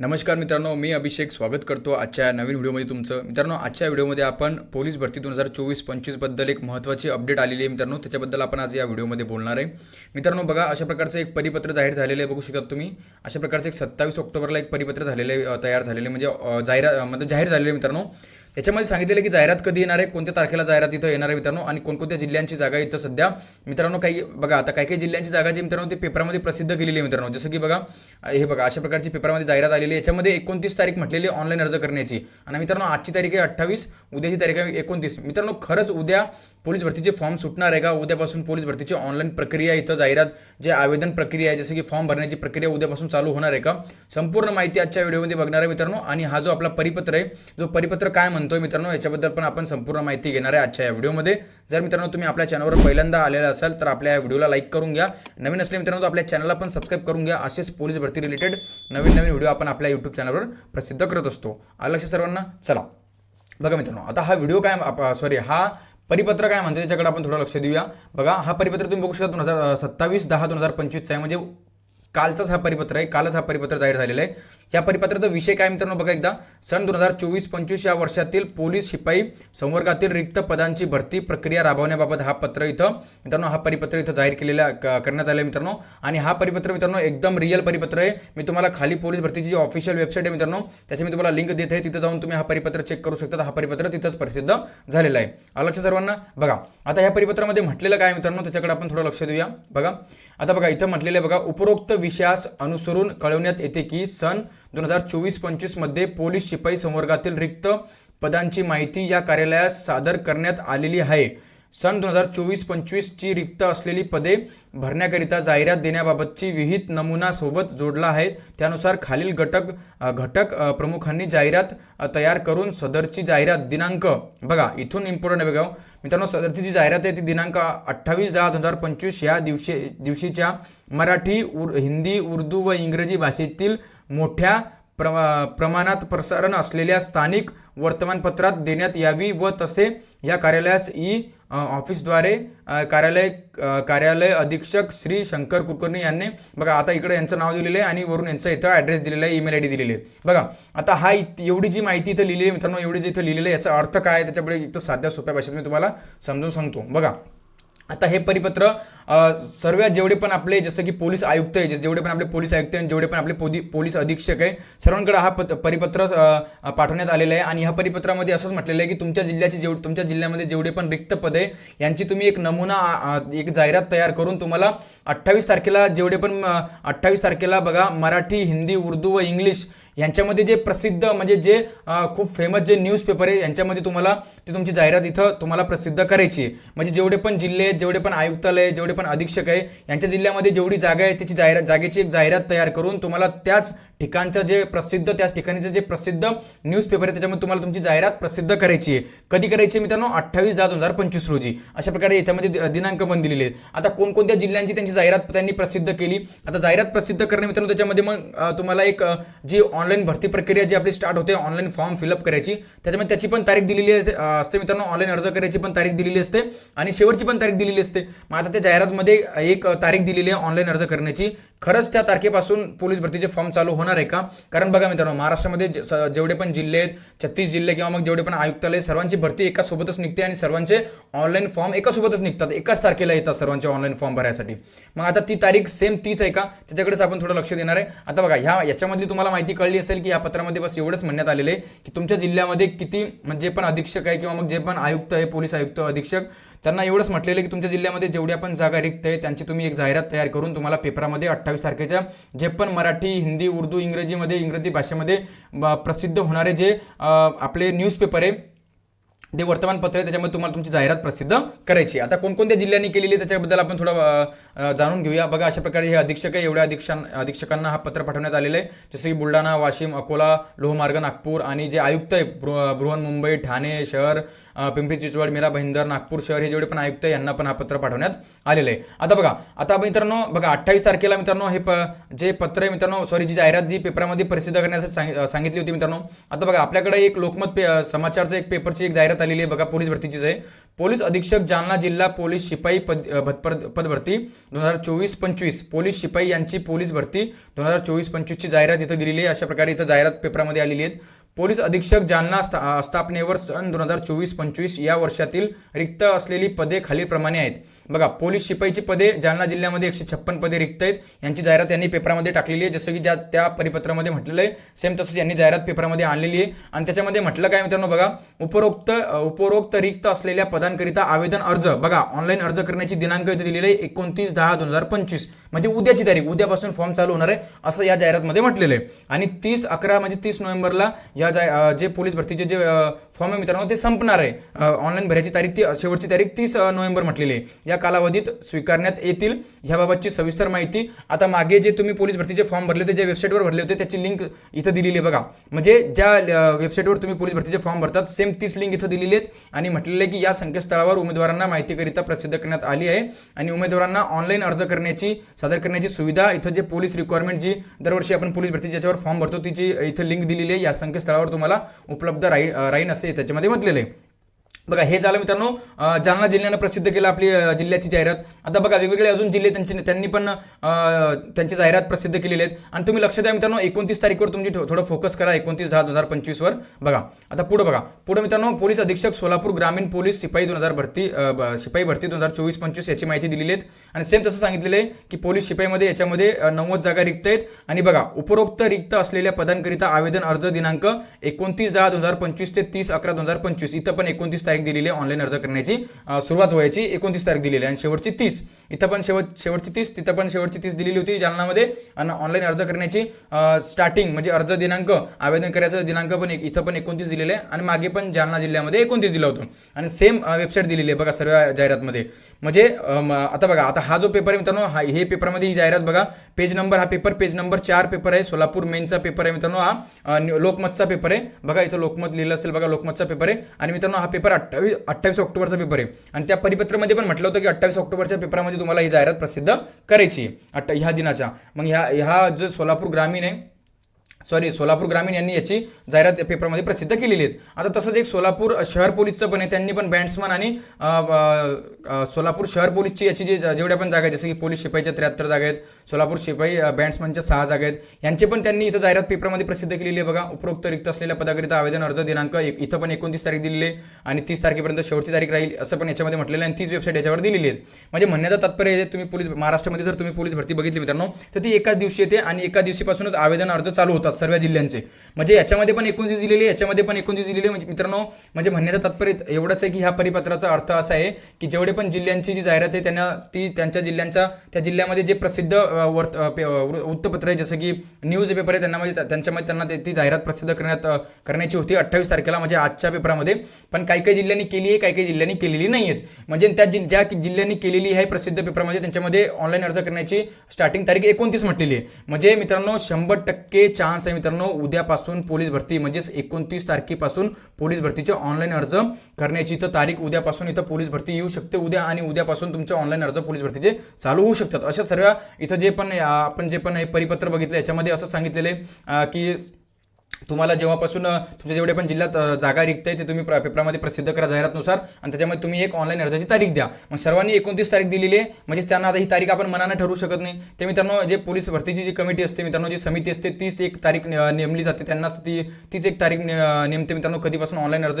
नमस्कार मित्रांनो मी अभिषेक स्वागत करतो आजच्या नवीन व्हिडिओमध्ये तुमचं. मित्रांनो आजच्या व्हिडिओमध्ये आपण पोलीस भरती दोन हजार चोवीस पंचवीसबद्दल एक महत्त्वाची अपडेट आलेली आहे मित्रांनो. त्याच्याबद्दल आपण आज या व्हिडिओमध्ये बोलणार आहे. मित्रांनो बघा अशा प्रकारचं एक परिपत्र जाहीर झालेलं आहे बघू शकतात तुम्ही. अशा प्रकारचं एक सत्तावीस ऑक्टोबरला एक परिपत्र झालेलं आहे तयार झालेलं म्हणजे जाहिरा जाहिरात म्हणजे जाहीर झालेले आहे मित्रांनो. याच्यामध्ये सांगितलेलं की जाहिरात कधी येणार आहे कोणत्या तारखेला जाहिरात इथं येणार आहे मित्रांनो आणि कोणकोणत्या जिल्ह्यांची जागा इथं सध्या. मित्रांनो काही बघा आता काही काही जिल्ह्यांची जागा जी मित्रांनो ते पेपरामध्ये प्रसिद्ध केलेली आहे मित्रांनो. जसं की बघा हे बघा अशा प्रकारची पेपरामध्ये जाहिरात आलेली म्हटलेली याच्यामध्ये एकोणतीस तारीख म्हटलेली ऑनलाईन अर्ज करण्याची. आणि मित्रांनो आजची तारीख आहे अठ्ठावीस उद्याची तारीख आहे एकोणतीस. मित्रांनो खरंच उद्या पोलीस भरतीचे फॉर्म सुटणार आहे का? उद्यापासून पोलीस भरतीची ऑनलाईन प्रक्रिया इथं जाहिरात जे आवेदन प्रक्रिया आहे जसं की फॉर्म भरण्याची प्रक्रिया उद्यापासून चालू होणार आहे का? संपूर्ण माहिती आजच्या व्हिडिओमध्ये बघणार आहे मित्रांनो. आणि हा जो आपला परिपत्र आहे जो परिपत्र काय म्हणतोय मित्रांनो याच्याबद्दल पण आपण संपूर्ण माहिती घेणार आहे आजच्या या व्हिडिओमध्ये. जर मित्रांनो तुम्ही आपल्या चॅनलवर पहिल्यांदा आलेला असाल तर आपल्या या व्हिडिओला लाईक करून घ्या. नवीन असले मित्रांनो आपल्या चॅनलला पण सबस्क्राईब करून घ्या. असेच पोलीस भरती रिलेटेड नवीन नवीन व्हिडिओ आपण आपल्या यूट्यूब चॅनलवर प्रसिद्ध करत असतो. आलं लक्षात सर्वांना? चला. बघा मित्रांनो आता हा व्हिडिओ काय सॉरी हा परिपत्र काय म्हणते? त्याच्याकडे आपण थोडं लक्ष देऊया. बघा हा परिपत्र तुम्ही बघू शकता दोन हजार सत्तावीस दहा दोन हजार पंचवीसचा आहे. म्हणजे कालचाच हा परिपत्र आहे कालच हा परिपत्र जाहीर झालेला आहे. या परिपत्राचा विषय काय मित्रांनो? बघा एकदा. सन दोन हजार चोवीस पंचवीस या वर्षातील पोलीस शिपाई संवर्गातील रिक्त पदांची भरती प्रक्रिया राबवण्याबाबत हा पत्र इथं मित्रांनो हा परिपत्र इथं जाहीर केलेला क- करण्यात आलं आहे मित्रांनो. आणि हा परिपत्र मित्रांनो एकदम रिअल परिपत्र आहे. मी तुम्हाला खाली पोलीस भरतीची जी ऑफिशियल वेबसाईट आहे मित्रांनो त्याची मी तुम्हाला लिंक देत आहे. तिथं जाऊन तुम्ही हा परिपत्र चेक करू शकता. हा परिपत्र तिथंच प्रसिद्ध झालेला आहे. आलं सर्वांना? बघा. आता ह्या परिपत्रामध्ये म्हटलेलं काय मित्रांनो? त्याच्याकडे आपण थोडं लक्ष देऊया. बघा. आता बघा इथं म्हटलेलं आहे बघा उपरोक्त विषयास अनुसरून कळवण्यात येते की सन दोन हजार चोवीस पंचवीसमध्ये पोलीस शिपाई संवर्गातील रिक्त पदांची माहिती या कार्यालयास सादर करण्यात आलेली आहे. सन दोन हजार चोवीस पंचवीसची रिक्त असलेली पदे भरण्याकरिता जाहिरात देण्याबाबतची विहित नमुना सोबत जोडला आहे. त्यानुसार खालील घटक घटक प्रमुखांनी जाहिरात तयार करून सदरची जाहिरात दिनांक बघा इथून इम्पॉर्टंट आहे बघा हो. मित्रांनो सदरची जी जाहिरात आहे ती दिनांक अठ्ठावीस दहा दोन हजार पंचवीस या दिवशी दिवशीच्या मराठी उर हिंदी उर्दू व इंग्रजी भाषेतील मोठ्या प्रमा प्रमाणात प्रसारण असलेल्या स्थानिक वर्तमानपत्रात देण्यात यावी व तसे या कार्यालयास ई ऑफिसद्वारे कार्यालय कार्यालय अधीक्षक श्री शंकर कुलकर्णी यांनी बघा आता इकडे यांचं नाव दिलेलं आहे आणि वरून यांचा इथं ॲड्रेस दिलेला आहे ईमेल आय डी दिलेली आहे. बघा आता हा एवढी जी माहिती इथं लिहिलेली आहे मित्रांनो एवढी जी इथं लिहिलेलं आहे याचा अर्थ काय त्याच्यामुळे त्याच्यापुढे इथं साध्या सोप्या भाषेत मी तुम्हाला समजून सांगतो. बघा आता हे परिपत्र सर्व जेवढे पण आपले जसं की पोलीस आयुक्त आहे जे- जेवढे पण आपले पोलीस आयुक्त आहे जेवढे पण आपले पोदी पोलीस अधीक्षक आहे सर्वांकडे हा पत परिपत्र पाठवण्यात आलेलं आहे. आणि ह्या परिपत्रामध्ये असंच म्हटलेलं आहे की तुमच्या जिल्ह्याची जेव तुमच्या जिल्ह्यामध्ये जेवढे पण रिक्त पद आहे यांची तुम्ही एक नमुना एक जाहिरात तयार करून तुम्हाला अठ्ठावीस तारखेला जेवढे पण अठ्ठावीस तारखेला बघा मराठी हिंदी उर्दू व इंग्लिश यांच्यामध्ये जे प्रसिद्ध म्हणजे जे खूप फेमस जे न्यूजपेपर आहे यांच्यामध्ये तुम्हाला ते तुमची जाहिरात इथं तुम्हाला प्रसिद्ध करायची आहे. म्हणजे जेवढे पण जिल्हे आहेत जेवढे पण आयुक्तालय जेवढे पण अधीक्षक आहे यांच्या जिल्ह्यामध्ये जेवढी जागा आहे त्याची जाहिरात जागेची एक जाहिरात तयार करून तुम्हाला त्याच ठिकाणचं जे प्रसिद्ध त्याच ठिकाणीचं जे प्रसिद्ध न्यूजपेपर आहे त्याच्यामध्ये तुम्हाला तुमची जाहिरात प्रसिद्ध करायची आहे. कधी करायची आहे मित्रांनो? अठ्ठावीस दहा दोन हजार पंचवीस रोजी. अशा प्रकारे याच्यामध्ये दि- दिनांक पण दिलेले आहेत. आता कोणकोणत्या जिल्ह्यांची त्यांची जाहिरात त्यांनी प्रसिद्ध केली? आता जाहिरात प्रसिद्ध करणे मित्रांनो त्याच्यामध्ये मग तुम्हाला एक जी ऑन ऑनलाईन भरती प्रक्रिया जी आपली स्टार्ट होते ऑनलाईन फॉर्म फिलअप करायची. त्याच्यामध्ये त्याची पण तारीख दिलेली असते असते मित्रांनो. ऑनलाईन अर्ज करायची पण तारीख दिलेली असते आणि शेवटची पण तारीख दिलेली असते. मग आता त्या जाहिरातमध्ये एक तारीख दिलेली आहे ऑनलाईन अर्ज करण्याची. खरंच त्या तारखेपासून पोलीस भरतीचे फॉर्म चालू होणार आहे का? कारण बघा मित्रांनो महाराष्ट्रामध्ये स- जेवढे पण जिल्हे आहेत छत्तीस जिल्हे किंवा मग जेवढे पण आयुक्तालय सर्वांची भरती एका सोबतच निघते आणि सर्वांचे ऑनलाईन फॉर्म एकासोबतच निघतात. एकाच तारखेला येतात सर्वांचे ऑनलाईन फॉर्म भरायसाठी. मग आता ती तारीख सेम तीच आहे का? त्याच्याकडेच आपण थोडं लक्ष देणार आहे. आता बघा ह्या याच्यामध्ये तुम्हाला माहिती कळली असेल की या पत्रामध्ये बस एवढंच म्हणण्यात आलेलं आहे की तुमच्या जिल्ह्यामध्ये किती म्हणजे पण अधीक्षक आहे किंवा मग जे पण आयुक्त आहे पोलीस आयुक्त अधीक्षक त्यांना एवढंच म्हटलेलं आहे की तुमच्या जिल्ह्यामध्ये जेवढ्या पण जागा रिक्त आहे त्यांची तुम्ही एक जाहिरात तयार करून तुम्हाला पेपरामध्ये अठ्ठावीस तारखेच्या जे पण मराठी हिंदी उर्दू इंग्रजीमध्ये इंग्रजी भाषेमध्ये प्रसिद्ध होणारे जे आपले न्यूजपेपर आहे ते वर्तमानपत्र आहे त्याच्यामध्ये तुम्हाला तुमची जाहिरात प्रसिद्ध करायची आता कोणकोणत्या जिल्ह्यांनी केलेली आहे त्याच्याबद्दल आपण थोडं जाणून घेऊया. बघा अशा प्रकारे हे अधीक्षक आहे एवढ्या अधीक्षां अधीक्षकांना हा पत्र पाठवण्यात आलेलं आहे. जसं की बुलढाणा वाशिम अकोला लोहमार्ग नागपूर आणि जे आयुक्त आहे बृहन बृहन्मुंबई ठाणे शहर पिंपरी चिंचवड मीरा भाईंदर नागपूर शहर हे जेवढे पण आयुक्त आहे यांना पण हा पत्र पाठवण्यात आलेलं आहे. आता बघा आता मित्रांनो बघा अठ्ठावीस तारखेला मित्रांनो हे प जे पत्र आहे मित्रांनो सॉरी जी जाहिरात जी पेपरामध्ये प्रसिद्ध करण्यासाठी सांग- सांगितली होती मित्रांनो. आता बघा आपल्याकडे एक लोकमत पे समाचारचं एक पेपरची एक जाहिरात करण्यात आलेली आहे. बघा पोलीस भरतीचीच आहे पोलीस अधीक्षक जालना जिल्हा पोलीस शिपाई पद अ, पदभरती दोन हजार चोवीस पंचवीस. पोलीस शिपाई यांची पोलीस भरती दोन हजार चोवीस पंचवीसची जाहिरात इथं दिलेली आहे. अशा प्रकारे इथं जाहिरात पेपरामध्ये आलेली आहेत. पोलीस अधीक्षक जालना स्था स्थापनेवर सन दोन हजार चोवीस पंचवीस या वर्षातील रिक्त असलेली पदे खालीलप्रमाणे आहेत. बघा पोलीस शिपाईची पदे जालना जिल्ह्यामध्ये एकशे छप्पन पदे रिक्त आहेत. यांची जाहिरात यांनी पेपरामध्ये टाकलेली आहे. जसं की ज्या त्या परिपत्रामध्ये म्हटलेलं आहे सेम तसंच यांनी जाहिरात पेपरामध्ये आणलेली आहे. आणि त्याच्यामध्ये म्हटलं काय मित्रांनो बघा उपरोक्त उपरोक्त रिक्त असलेल्या पदांकरिता आवेदन अर्ज बघा ऑनलाईन अर्ज करण्याची दिनांक इथे दिलेली आहे एकोणतीस दहा दोन हजार पंचवीस. म्हणजे उद्याची तारीख उद्यापासून फॉर्म चालू होणार आहे असं या जाहिरातमध्ये म्हटलेलं आहे. आणि तीस अकरा म्हणजे तीस नोव्हेंबरला या जा जे पोलीस भरतीचे जे फॉर्म आहे मित्रांनो ते संपणार आहे. ऑनलाईन भरायची तारीख ती शेवटची तारीख तीस नोव्हेंबर म्हटलेली आहे. या कालावधीत स्वीकारण्यात येतील ह्याबाबतची सविस्तर माहिती. आता मागे जे तुम्ही पोलीस भरतीचे फॉर्म भरले होते ज्या वेबसाईटवर भरले होते त्याची लिंक इथं दिलेली आहे बघा. म्हणजे ज्या वेबसाईटवर तुम्ही पोलीस भरतीचे फॉर्म भरतात सेम तीस लिंक इथं दिलेली आहेत. आणि म्हटलेलं आहे की या संकेतस्थळावर उमेदवारांना माहितीकरिता प्रसिद्ध करण्यात आली आहे. आणि उमेदवारांना ऑनलाईन अर्ज करण्याची सादर करण्याची सुविधा इथं जे पोलीस रिक्वायरमेंट जी दरवर्षी आपण पोलीस भरती ज्याच्यावर फॉर्म भरतो तिची इथं लिंक दिलेली आहे. या संकेत स्थळावर तुम्हाला उपलब्ध राही राहीन असे त्याच्यामध्ये म्हटलेलं आहे. बघा हे झालं मित्रांनो जालना जिल्ह्यानं प्रसिद्ध केलं आपली जिल्ह्याची जाहिरात. आता बघा वेगवेगळे अजून जिल्हे त्यांची त्यांनी पण त्यांची जाहिरात प्रसिद्ध केलेली आहेत. आणि तुम्ही लक्ष द्या मित्रांनो एकोणतीस तारीखवर तुमची थोडं फोकस करा एकोणतीस दहा दोन हजार पंचवीसवर. बघा आता पुढं बघा. पुढं मित्रांनो पोलीस अधीक्षक सोलापूर ग्रामीण पोलीस शिपाई दोन हजार भरती शिपाई भरती दोन हजार चोवीस पंचवीस याची माहिती दिलेली आहेत. आणि सेम तसं सांगितलेलं आहे की पोलीस शिपाईमध्ये याच्यामध्ये नव्वद जागा रिक्त आहेत. आणि बघा उपरोक्त रिक्त असलेल्या पदांकरिता आवेदन अर्ज दिनांक एकोणतीस दहा दोन हजार पंचवीस ते तीस अकरा दोन हजार पंचवीस. इथं पण एकोणतीस तारीख दिलेली आहे ऑनलाईन अर्ज करण्याची. सुरुवात व्हायची एकोणतीस तारीख दिलेली आहे. आणि शेवटची तीस. इथं पण शेवट शेवटची तीस तिथं पण शेवटची तीस दिलेली होती जालनामध्ये. आणि ऑनलाईन अर्ज करण्याची स्टार्टिंग म्हणजे अर्ज दिनांक आवेदन करायचा दिनांक पण एक- इथं पण एकोणतीस दिलेलं आहे. आणि मागे पण जालना जिल्ह्यामध्ये एकोणतीस दिलं होतं. आणि सेम वेबसाईट दिलेली आहे बघा सर्व जाहिरातमध्ये. म्हणजे आता बघा आता हा जो पेपर आहे मित्रांनो हा हे पेपरमध्ये ही जाहिरात बघा. पेज नंबर हा पेपर पेज नंबर चार पेपर आहे. सोलापूर मेनचा पेपर आहे मित्रांनो हा. लोकमतचा पेपर आहे. बघा इथं लोकमत लिहिलं असेल बघा लोकमतचा पेपर आहे. आणि मित्रांनो हा पेपर अठ्ठावीस अठ्ठावीस ऑक्टोबरचा पेपर आहे. आणि त्या परिपत्रामध्ये पण म्हटलं होतं की अठ्ठावीस ऑक्टोबरच्या पेपरामध्ये तुम्हाला ही जाहिरात प्रसिद्ध करायची आहे. अट्टा ह्या दिनाच्या. मग ह्या ह्या जो सोलापूर ग्रामीण आहे सॉरी सोलापूर ग्रामीण यांनी याची जाहिरात पेपरमध्ये प्रसिद्ध केलेली आहेत. आता तसंच एक सोलापूर शहर पोलीसचं पण आहे. त्यांनी पण बँड्समन आणि सोलापूर शहर पोलीसची याची जी जेवढ्या पण जागा आहेत जसं की पोलीस शिपाईच्या त्र्याहत्तर जागा आहेत सोलापूर शिपाई बँड्समनच्या सहा जागा आहेत. यांचे पण त्यांनी इथं जाहिरात पेपरमध्ये प्रसिद्ध केलेली आहे बघा. उपरोक्त रिक्त असलेल्या पदाकरिता आवेदन अर्ज दिनांक एक- इथं पण एकोणतीस तारीख दिलेली आहे आणि तीस तारखेपर्यंत शेवटची तारीख राहील असं पण याच्यामध्ये म्हटलेलं आहे. आणि तीच वेबसाईट याच्यावर दिलेली आहे म्हणजे म्हणण्याचा तात्पर्य आहे तुम्ही पोलीस महाराष्ट्रामध्ये जर तुम्ही पोलीस भरती बघितली मित्रांनो तर ती एकाच दिवशी येते आणि एका दिवशीपासूनच आवेदन अर्ज चालू होतात. सर्व जिल्ह्यांचे. म्हणजे याच्यामध्ये पण एकोणतीस दिलेली आहे याच्यामध्ये पण एकोणतीस दिलेली म्हणजे मित्रांनो म्हणजे म्हणण्याचं तात्पर्य एवढंच आहे की ह्या परिपत्राचा अर्थ असा आहे की जेवढे पण जिल्ह्यांची जी जाहिरात आहे त्यांना ती त्यांच्या जिल्ह्यांचा त्या जिल्ह्यामध्ये जे प्रसिद्ध वर्त वृत्तपत्र आहे जसं की न्यूज पेपर आहे त्यांना म्हणजे त्यांच्यामध्ये त्यांना ते- ती जाहिरात प्रसिद्ध करण्यात करण्याची होती अठ्ठावीस तारखेला म्हणजे आजच्या पेपरामध्ये. पण काही काही जिल्ह्यांनी केली आहे काही काही जिल्ह्यांनी केलेली नाही आहेत म्हणजे त्या जिल ज्या जिल्ह्यांनी केलेली आहे प्रसिद्ध पेपरमध्ये त्यांच्यामध्ये ऑनलाईन अर्ज करण्याची स्टार्टिंग तारीख एकोणतीस म्हटलेली आहे. म्हणजे मित्रांनो शंभर टक्के चान्स आहे मित्रांनो उद्यापासून पोलीस भरती म्हणजेच एकोणतीस तारखेपासून पोलीस भरतीचे ऑनलाईन अर्ज करण्याची इथं तारीख उद्यापासून इथं पोलीस भरती येऊ शकते. उद्या आणि उद्यापासून तुमचे ऑनलाईन अर्ज पोलीस भरतीचे चालू होऊ शकतात. अशा सर्व इथं जे पण आपण जे पण हे परिपत्र बघितलं याच्यामध्ये असं सांगितलेलं आहे की तुम्हाला जेव्हापासून तुमच्या जेवढे पण जिल्ह्यात जागा रिक्त आहे ते तुम्ही प्र- पेपरामध्ये प्रसिद्ध करा जाहिरातनुसार. आणि त्याच्यामध्ये तुम्ही एक ऑनलाईन अर्जाची तारीख द्या. मग सर्वांनी एकोणतीस तारीख दिलेली आहे. म्हणजेच त्यांना आता ही तारीख आपण मनानं ठरवू शकत नाही. ते मित्रांनो जे पोलीस भरतीची जी कमिटी असते मित्रांनो जी समिती असते तीच एक तारीख नेमली जाते. त्यांनाच ती तीच एक तारीख नेमते मित्रांनो कधीपासून ऑनलाईन अर्ज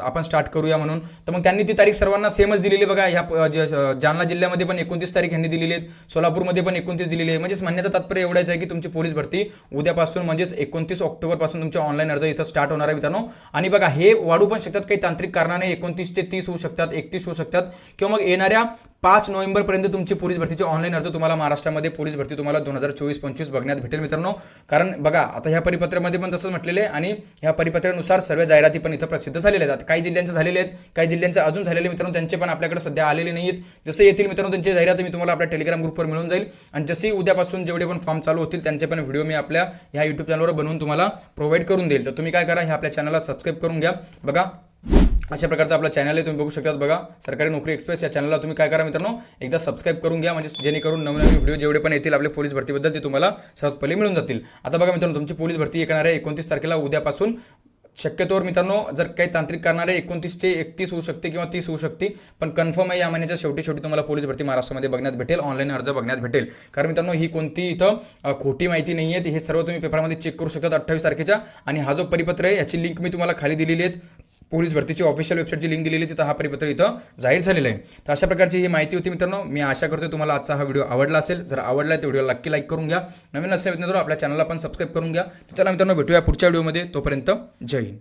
आपण स्टार्ट करूया म्हणून. तर मग त्यांनी ती तारीख सर्वांना सेमच दिलेली आहे बघा. ह्या जालना जिल्ह्यामध्ये पण एकोणतीस तारीख यांनी दिलेली आहेत. सोलापूरमध्ये पण एकोणतीस दिलेली आहे. म्हणजेच म्हणण्याचं तात्पर्य एवढंच आहे की तुमची पोलीस भरती उद्यापासून म्हणजेच एकोणतीस ऑक्टोबरपासून तुमचे ऑनलाईन अर्ज इथं स्टार्ट होणार आहे मित्रांनो. आणि बघा हे वाढू पण शकतात काही तांत्रिक कारणाने. एकोणतीस ते तीस होऊ शकतात एकतीस होऊ शकतात. किंवा मग येणाऱ्या पाच नोव्हेंबरपर्यंत तुमची पोलीस भरतीचे ऑनलाईन अर्ज तुम्हाला महाराष्ट्रामध्ये पोलीस भरती तुम्हाला दोन हजार चोवीस पंचवीस बघण्यात भेटेल मित्रांनो. कारण बघा आता ह्या परिपत्रामध्ये पण तसंच म्हटलेलं आहे आणि ह्या परिपत्रानुसार सर्व जाहिराती पण इथं प्रसिद्ध झालेल्या आहेत. काही जिल्ह्यांचे झालेले आहेत काही जिल्ह्यांचे अजून झालेले मित्रांनो. त्यांचे पण आपल्याकडे सध्या आलेले नाही आहेत जसे येतील मित्रांनो त्यांची जाहिरात मी तुम्हाला आपल्या टेलिग्राम ग्रुपवर मिळून जाईल. आणि जसे उद्यापासून जेवढे पण फॉर्म चालू होतील त्यांचे पण व्हिडिओ मी आपल्या ह्या यूट्यूब चॅनलवर बनवून तुम्हाला प्रोव्हाइड करून देईल. तर तुम्ही काय करा हे आपल्या चॅनलला सबस्क्राईब करून घ्या. बघा अशा प्रकारचा आपला चॅनल आहे तुम्ही बघू शकतात. बघा सरकारी नोकरी एक्सप्रेस या चॅनलला तुम्ही काय करा मित्रांनो एकदा सबस्क्राईब करून घ्या. म्हणजे जेणेकरून नवीन नवीन व्हिडिओ जेवढे पण येतील आपल्या पोलीस भरतीबद्दल ते तुम्हाला सर्वात पहिले मिळून जातील. आता बघा मित्रांनो तुमची पोलीस भरती येणार आहे एकोणतीस तारखेला उद्यापासून. शक्यतोवर मित्रांनो जर काही तांत्रिक करणारे एकोणतीस ते एकतीस होऊ शकते किंवा तीस होऊ शकते पण कन्फर्म आहे या महिन्याच्या शेवटी शेवटी तुम्हाला पोलीस भरती महाराष्ट्रामध्ये बघण्यात भेटेल ऑनलाईन अर्ज बघण्यात भेटेल. कारण मित्रांनो ही कोणती इथं खोटी माहिती नाही आहे हे सर्व तुम्ही पेपरमध्ये चेक करू शकता अठ्ठावीस तारखेच्या. आणि हा जो परिपत्र आहे याची लिंक मी तुम्हाला खाली दिलेली आहे पोलीस भरतीची ऑफिशियल वेबसाईटची लिंक दिलेली तिथं हा परिपत्र इथं जाहीर झालेलं आहे. तर अशा प्रकारची ही माहिती होती मित्रांनो. मी आशा करतो तुम्हाला आजचा हा व्हिडिओ आवडला असेल. जर आवडला तर व्हिडिओ नक्की लाईक करून घ्या. नवीन असल्या मित्रांनो आपल्या चॅनलला पण सबस्क्राईब करून घ्या. तर चला मित्रांनो भेटूया पुढच्या व्हिडिओमध्ये तोपर्यंत जय हिंद.